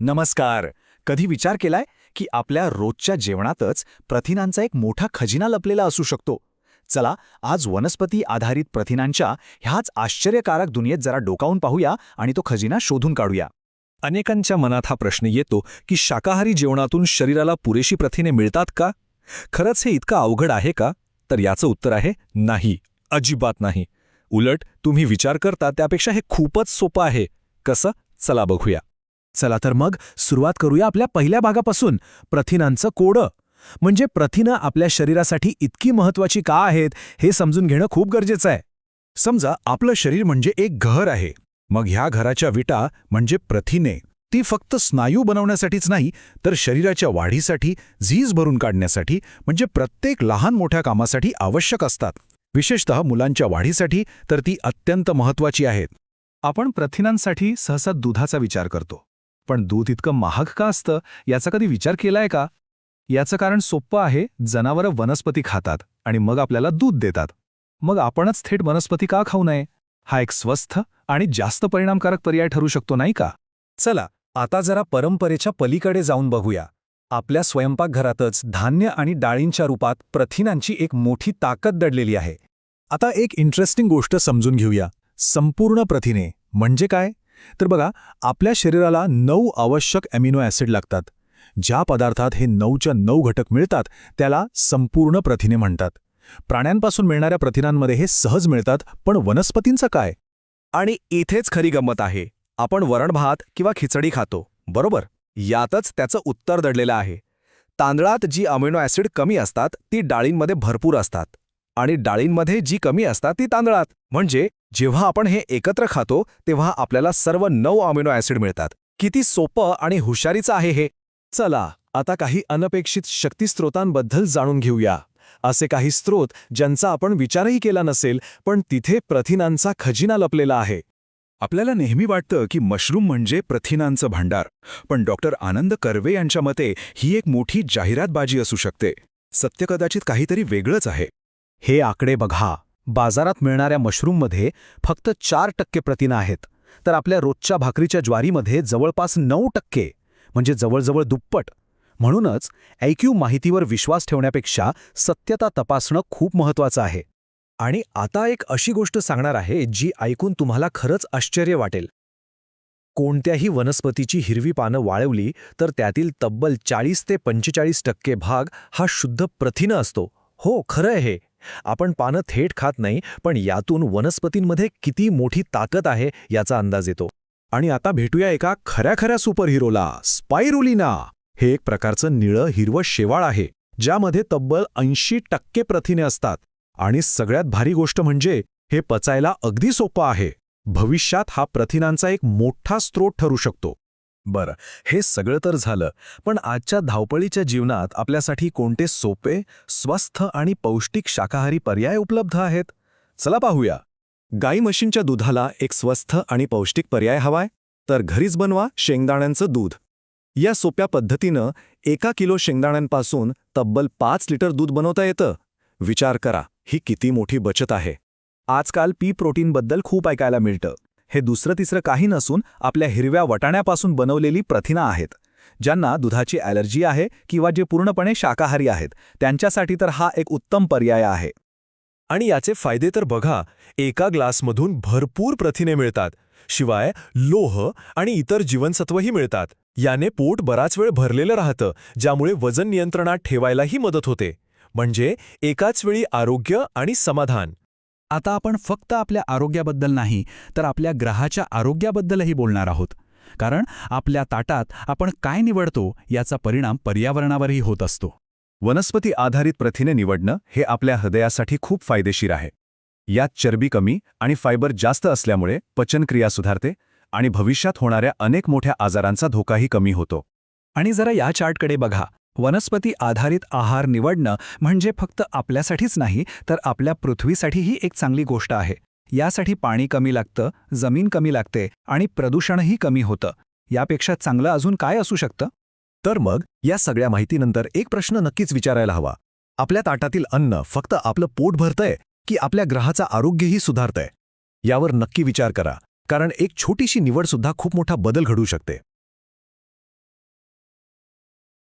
नमस्कार. कधी विचार केलाय की आपल्या रोजच्या जेवणातच प्रथिनांचा एक मोठा खजिना लपलेला असू शकतो? चला आज वनस्पती आधारित प्रथिनांच्या ह्याच आश्चर्यकारक दुनियेत जरा डोकावून पाहूया आणि तो खजिना शोधून काढूया. अनेकांच्या मनात हा प्रश्न येतो की शाकाहारी जेवणातून शरीराला पुरेशी प्रथिने मिळतात का? खरंच हे इतकं अवघड आहे का? तर याचं उत्तर आहे नाही अजिबात नाही. उलट तुम्ही विचार करता त्यापेक्षा हे खूपच सोपं आहे. कसं? चला बघूया. चला तर मग सुरुवात करूया आपल्या पहिल्या भागापासून. प्रथिनांचं कोडं. म्हणजे प्रथिनं आपल्या शरीरासाठी इतकी महत्वाची का आहेत हे समजून घेणं खूप गरजेचं आहे. समजा आपलं शरीर म्हणजे एक घर आहे. मग ह्या घराच्या विटा म्हणजे प्रथिने. ती फक्त स्नायू बनवण्यासाठीच नाही तर शरीराच्या वाढीसाठी झीज भरून काढण्यासाठी म्हणजे प्रत्येक लहान मोठ्या कामासाठी आवश्यक असतात. विशेषतः मुलांच्या वाढीसाठी तर ती अत्यंत महत्वाची आहेत. आपण प्रथिनांसाठी सहसा दुधाचा विचार करतो. पण दूध इतकं महाग का असतं? याचा कधी विचार केलाय का? याचं कारण सोप्पं आहे जनावरं वनस्पती खातात आणि मग आपल्याला दूध देतात. मग आपणच थेट वनस्पती का खाऊ नये? हा एक स्वस्थ आणि जास्त परिणामकारक पर्याय ठरू शकतो नाही का? चला आता जरा परंपरेच्या पलीकडे जाऊन बघूया. आपल्या स्वयंपाकघरातच धान्य आणि डाळींच्या रूपात प्रथिनांची एक मोठी ताकद दडलेली आहे. आता एक इंटरेस्टिंग गोष्ट समजून घेऊया. संपूर्ण प्रथिने म्हणजे काय? तर बघा आपल्या शरीराला नऊ आवश्यक अमिनो ॲसिड लागतात. ज्या पदार्थात हे नऊच्या नऊ घटक मिळतात त्याला संपूर्ण प्रथिने म्हणतात. प्राण्यांपासून मिळणाऱ्या प्रथिनांमध्ये हे सहज मिळतात पण वनस्पतींचं काय? आणि इथेच खरी गंमत आहे. आपण वरण भात किंवा खिचडी खातो बरोबर? यातच त्याचं उत्तर दडलेलं आहे. तांदळात जी अमिनो ॲसिड कमी असतात ती डाळींमध्ये भरपूर असतात. आणि डाळींमध्ये जी कमी असतात ती तांदळात. म्हणजे जेव्हा आपण हे एकत्र खातो तेव्हा आपल्याला सर्व नऊ अमिनो ॲसिड मिळतात. किती सोपं आणि हुशारीचं आहे हे. चला आता काही अनपेक्षित शक्तीस्त्रोतांबद्दल जाणून घेऊया. असे काही स्रोत ज्यांचा आपण विचारही केला नसेल पण तिथे प्रथिनांचा खजिना लपलेला आहे. आपल्याला नेहमी वाटतं की मशरूम म्हणजे प्रथिनांचं भांडार. पण डॉक्टर आनंद कर्वे यांच्या मते ही एक मोठी जाहिरातबाजी असू शकते. सत्य कदाचित काहीतरी वेगळंच आहे. हे आकडे बघा. बाजारात मिळणाऱ्या मशरूममध्ये फक्त चार टक्के प्रथिनं आहेत. तर आपल्या रोजच्या भाकरीच्या ज्वारीमध्ये जवळपास नऊ टक्के म्हणजे जवळजवळ दुप्पट. म्हणूनच ऐक्यू माहितीवर विश्वास ठेवण्यापेक्षा सत्यता तपासणं खूप महत्वाचं आहे. आणि आता एक अशी गोष्ट सांगणार आहे जी ऐकून तुम्हाला खरंच आश्चर्य वाटेल. कोणत्याही वनस्पतीची हिरवी पानं वाळवली तर त्यातील तब्बल चाळीस ते पंचेचाळीस टक्के भाग हा शुद्ध प्रथिनं असतो. हो खरं आहे हे. आपण पानं थेट खात नाही पण यातून वनस्पतींमध्ये किती मोठी ताकद आहे याचा अंदाज येतो. आणि आता भेटूया एका खऱ्या खऱ्या सुपरहिरोला स्पायरुलिना. हे एक प्रकारचं निळं हिरवं शेवाळ आहे ज्यामध्ये तब्बल ऐंशी टक्के प्रथिने असतात. आणि सगळ्यात भारी गोष्ट म्हणजे हे पचायला अगदी सोपं आहे. भविष्यात हा प्रथिनांचा एक मोठा स्रोत ठरू शकतो. बरं हे सगळं तर झालं पण आजच्या धावपळीच्या जीवनात आपल्यासाठी कोणते सोपे स्वस्थ आणि पौष्टिक शाकाहारी पर्याय उपलब्ध आहेत? चला पाहूया. गाई म्हशींच्या दुधाला एक स्वस्थ आणि पौष्टिक पर्याय हवाय तर घरीच बनवा शेंगदाण्यांचं दूध. या सोप्या पद्धतीनं एका किलो शेंगदाण्यांपासून तब्बल पाच लिटर दूध बनवता येतं. विचार करा ही किती मोठी बचत आहे. आजकाल पी प्रोटीनबद्दल खूप ऐकायला मिळतं. हे दुसरं तिसरं काही नसून आपल्या हिरव्या वटाण्यापासून बनवलेली प्रथिना आहेत. ज्यांना दुधाची ॲलर्जी आहे किंवा जे पूर्णपणे शाकाहारी आहेत. त्यांच्यासाठी तर हा एक उत्तम पर्याय आहे. आणि याचे फायदे तर बघा. एका ग्लासमधून भरपूर प्रथिने मिळतात. शिवाय लोह आणि इतर जीवनसत्वही मिळतात. याने पोट बराच वेळ भरलेलं राहतं ज्यामुळे वजन नियंत्रणात ठेवायलाही मदत होते. म्हणजे एकाच वेळी आरोग्य आणि समाधान. आता आपण फक्त आपल्या आरोग्याबद्दल नाही तर आपल्या ग्रहाच्या आरोग्याबद्दलही बोलणार आहोत. कारण आपल्या ताटात आपण काय निवडतो याचा परिणाम पर्यावरणावरही होत असतो. वनस्पती आधारित प्रथिने निवडणं हे आपल्या हृदयासाठी खूप फायदेशीर आहे. यात चरबी कमी आणि फायबर जास्त असल्यामुळे पचनक्रिया सुधारते आणि भविष्यात होणाऱ्या अनेक मोठ्या आजारांचा धोकाही कमी होतो. आणि जरा या चार्टकडे बघा. वनस्पती आधारित आहार निवडणं म्हणजे फक्त आपल्यासाठीच नाही तर आपल्या पृथ्वीसाठीही एक चांगली गोष्ट आहे. यासाठी पाणी कमी लागतं जमीन कमी लागते आणि प्रदूषणही कमी होतं. यापेक्षा चांगलं अजून काय असू शकतं? तर मग या सगळ्या माहितीनंतर एक प्रश्न नक्कीच विचारायला हवा. आपल्या ताटातील अन्न फक्त आपलं पोट भरतंय की आपल्या ग्रहाचं आरोग्यही सुधारतंय? यावर नक्की विचार करा कारण एक छोटीशी निवडसुद्धा खूप मोठा बदल घडू शकते.